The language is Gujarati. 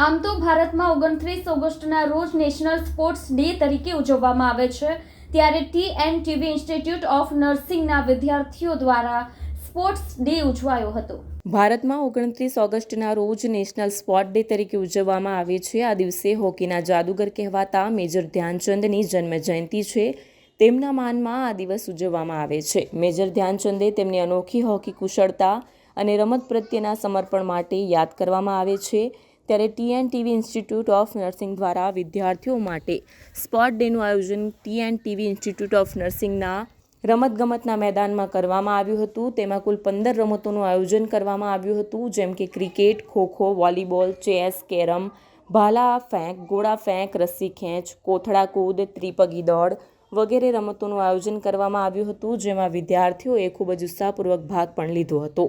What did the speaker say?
આમ તો ભારતમાં ઓગણત્રીસ ઓગસ્ટના રોજ નેશનલ સ્પોર્ટ્સ ડે તરીકે ઉજવવામાં આવે છે. ત્યારે T N TV institute of નર્સિંગના વિદ્યાર્થીઓ દ્વારા સ્પોર્ટ્સ ડે ઉજવાયો હતો. ભારતમાં ઓગણત્રીસ ઓગસ્ટના રોજ નેશનલ સ્પોર્ટ ડે તરીકે ઉજવવામાં આવે છે. આ દિવસે હોકીના જાદુગર કહેવાતા મેજર ધ્યાનચંદની જન્મ જયંતિ છે. તેમના માનમાં આ દિવસ ઉજવવામાં આવે છે. મેજર ધ્યાનચંદે તેમની અનોખી હોકી કુશળતા અને રમત પ્રત્યેના સમર્પણ માટે યાદ કરવામાં આવે છે. ત્યારે T and TV institute of nursing દ્વારા વિદ્યાર્થીઓ માટે સ્પોર્ટ ડેનું આયોજન T and TV institute of નર્સિંગના રમતગમતના મેદાનમાં કરવામાં આવ્યું હતું. તેમાં કુલ પંદર રમતોનું આયોજન કરવામાં આવ્યું હતું, જેમ કે cricket, khokho, volleyball, chess, carrom, ભાલા ફેંક ગોળા ફેંક, રસ્સી ખેંચ, કોથળા કૂદ, ત્રિપગી દોડ વગેરે રમતોનું આયોજન કરવામાં આવ્યું હતું, જેમાં વિદ્યાર્થીઓએ ખૂબ જ ઉત્સાહપૂર્વક ભાગ પણ લીધો હતો.